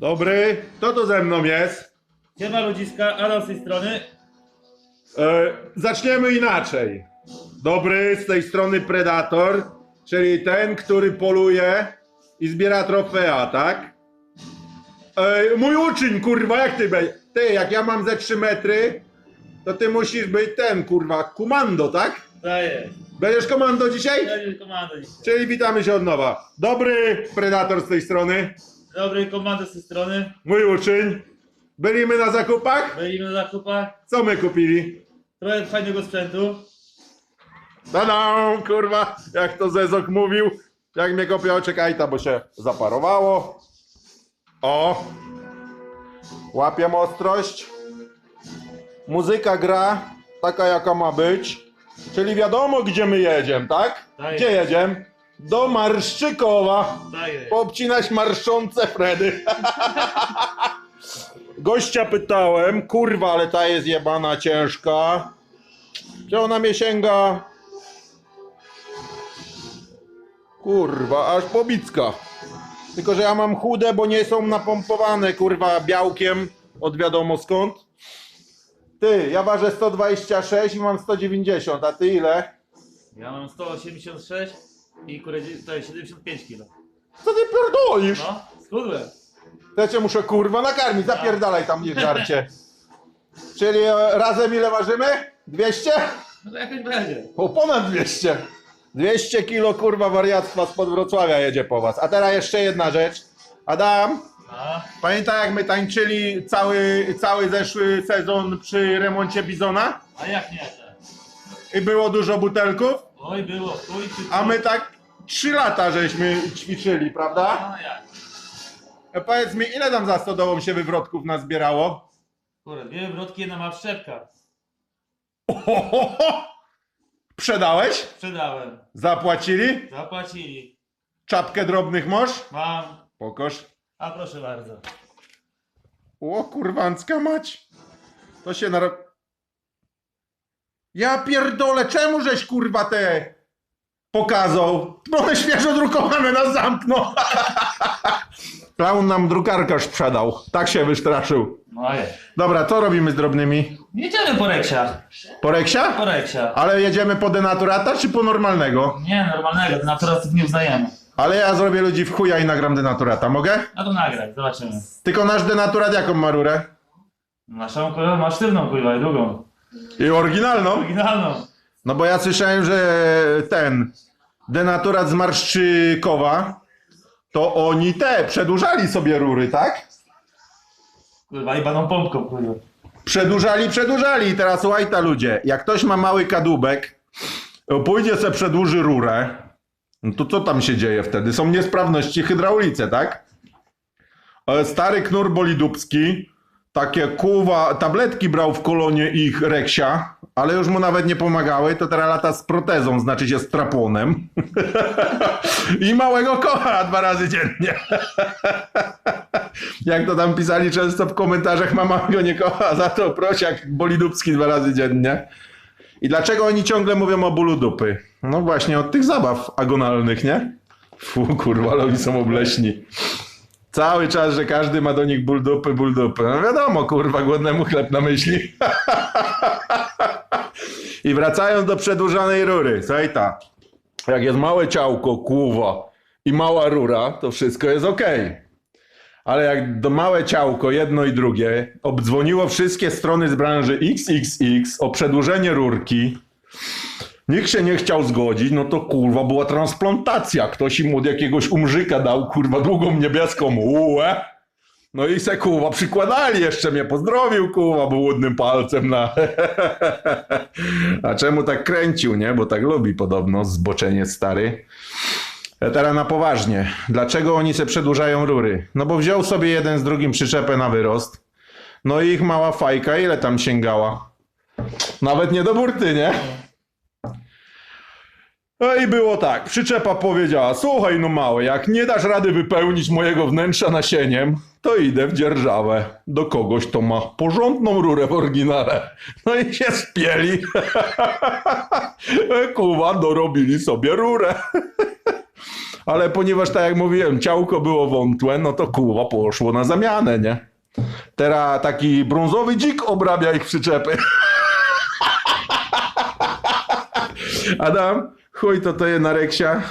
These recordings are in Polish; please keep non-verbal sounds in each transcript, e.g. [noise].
Dobry, kto tu ze mną jest? Siema ludziska, Adam z tej strony. E, zaczniemy inaczej. Dobry, z tej strony Predator, czyli ten, który poluje i zbiera trofea, tak? E, mój uczeń, kurwa, jak ty będziesz? Ty, jak ja mam ze 3 metry, to ty musisz być ten, kurwa, komando, tak? Daję. Będziesz komando dzisiaj? Daję komando dzisiaj. Czyli witamy się od nowa. Dobry, Predator z tej strony, Dobry, komando z tej strony. mój uczeń. Byliśmy na zakupach? Byliśmy na zakupach. Co my kupili? Trochę fajnego sprzętu. Tada, kurwa, jak to Zezok mówił, jak mnie kopiał, czekaj ta, bo się zaparowało. O, łapię ostrość. Muzyka gra, taka jaka ma być, czyli wiadomo gdzie my jedziemy, tak? Tak Gdzie jedziemy? Do Marszczykowa, Daję. poobcinać marszczące Fredy. Gościa pytałem, kurwa, ale ta jest jebana ciężka. Czy ona mnie sięga? Kurwa, aż pobicka. Tylko, że ja mam chude, bo nie są napompowane, kurwa, białkiem od wiadomo skąd. Ty, ja ważę 126 i mam 190, a ty ile? Ja mam 186 i kurę, to jest 75 kg. Co ty pierdolisz? No, schudłem. To ja cię muszę kurwa nakarmić, zapierdalaj tam nie żarcie. Czyli e, razem ile ważymy? 200? No to jakoś będzie. O, ponad 200. 200 kilo kurwa wariactwa spod Wrocławia jedzie po was. A teraz jeszcze jedna rzecz. Adam, A, pamiętaj jak my tańczyli cały, cały zeszły sezon przy remoncie Bizona? a jak nie? I było dużo butelków? Oj, było. Chuj, czy A my tak 3 lata żeśmy ćwiczyli, prawda? A jak? E, Powiedz mi, ile tam za stodołą się wywrotków nazbierało? Kurę, dwie wrotki, jedna ma wszczepka. Ohohoho! Sprzedałeś? Sprzedałem. Zapłacili? Zapłacili. Czapkę drobnych moż? Mam. Pokoż. A proszę bardzo. O kurwancka mać. To się naro... Ja pierdolę, czemu żeś kurwa te pokazał? One świeżo drukowane nas zamkną. Klaun [laughs] nam drukarkę sprzedał. Tak się wystraszył. No. Dobra, co robimy z drobnymi? Jedziemy po Reksia. Po reksia? Po Reksia. Ale jedziemy po denaturata czy po normalnego? Nie, normalnego, naturalnie nie uznajemy. Ale ja zrobię ludzi w chuja i nagram denaturata, mogę? A to nagraj, zobaczymy. Tylko nasz denaturat jaką ma rurę? Naszą kurwa ma sztywną kurwa i długą. I oryginalną? Oryginalną. No bo ja słyszałem, że ten denaturat z Marszczykowa, to oni te przedłużali sobie rury, tak? Kurwa i baną pompką kurwa. Przedłużali, przedłużali i teraz słuchajta ludzie, jak ktoś ma mały kadłubek, pójdzie se przedłuży rurę, no to co tam się dzieje wtedy? Są niesprawności hydraulice, tak? E, Stary knur bolidubski, takie kuwa, tabletki brał w kolonie ich reksia, ale już mu nawet nie pomagały, to teraz lata z protezą, znaczy się z traponem. [laughs] I małego kocha dwa razy dziennie. [laughs] Jak to tam pisali często w komentarzach, mama go nie kocha, za to prosiak bolidubski dwa razy dziennie. I dlaczego oni ciągle mówią o bólu dupy? No właśnie od tych zabaw agonalnych, nie? Fu, kurwa, oni są obleśni. Cały czas, że każdy ma do nich ból dupy, ból dupy. No wiadomo, kurwa, głodnemu chleb na myśli. [laughs] I wracając do przedłużanej rury. Słuchaj ta, jak jest małe ciałko, kłuwa i mała rura, to wszystko jest okej. Ale jak do małe ciałko, jedno i drugie, obdzwoniło wszystkie strony z branży XXX o przedłużenie rurki, nikt się nie chciał zgodzić, no to kurwa była transplantacja. Ktoś im od jakiegoś umrzyka dał kurwa długą niebieską ułę. No i se kurwa przykładali, jeszcze mnie pozdrowił kurwa błudnym palcem na... [laughs] A czemu tak kręcił, nie? Bo tak lubi podobno, zboczenie stary. E, Teraz na poważnie. Dlaczego oni se przedłużają rury? No bo wziął sobie jeden z drugim przyczepę na wyrost. No i ich mała fajka ile tam sięgała? Nawet nie do burty, nie? No i było tak. Przyczepa powiedziała: Słuchaj, no mały, jak nie dasz rady wypełnić mojego wnętrza nasieniem, to idę w dzierżawę do kogoś, kto ma porządną rurę w oryginale. No i się spieli. [laughs] Kuwa, dorobili sobie rurę. [laughs] Ale ponieważ, tak jak mówiłem, ciałko było wątłe, no to kurwa poszło na zamianę, nie? Teraz taki brązowy dzik obrabia ich przyczepy. [laughs] Adam, chuj to to jest na reksia.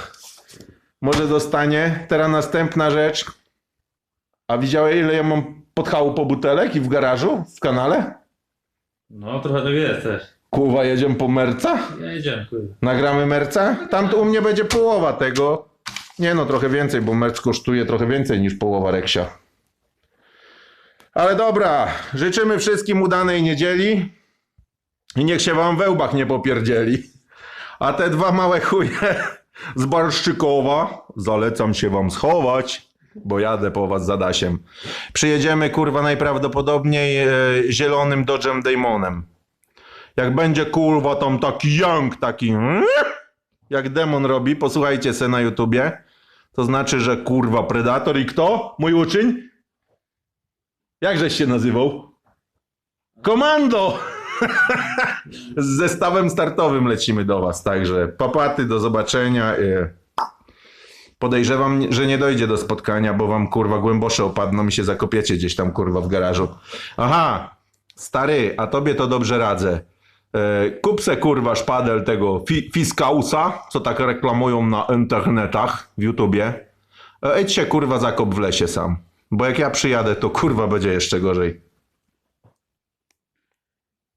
Może zostanie. Teraz następna rzecz. A widziałeś ile ja mam pod chałupą butelek i w garażu? W kanale? No, trochę tak jest też. Kurwa, jedziemy po merca? Ja jedziemy, kurde. Nagramy merca? Tam to u mnie będzie połowa tego. Nie no, trochę więcej, bo merc kosztuje trochę więcej niż połowa reksia. Ale dobra, życzymy wszystkim udanej niedzieli i niech się wam we łbach nie popierdzieli. A te dwa małe chuje z Barszczykowa zalecam się wam schować, bo jadę po was za Dasiem. Przyjedziemy kurwa najprawdopodobniej e, zielonym Dodge'em Damonem. Jak będzie kurwa tam taki young, taki jak demon robi, posłuchajcie se na YouTubie. To znaczy, że kurwa Predator i kto? Mój uczeń? Jakżeś się nazywał? Komando! Z zestawem startowym lecimy do was, także papaty, do zobaczenia. e. Podejrzewam, że nie dojdzie do spotkania, bo wam kurwa głębosze opadną i się zakopiecie gdzieś tam kurwa w garażu. Aha, stary, a tobie to dobrze radzę. E, Kup se kurwa szpadel tego fi Fiskausa, co tak reklamują na internetach w YouTubie. E, Idź się kurwa zakop w lesie sam. Bo jak ja przyjadę, to kurwa będzie jeszcze gorzej.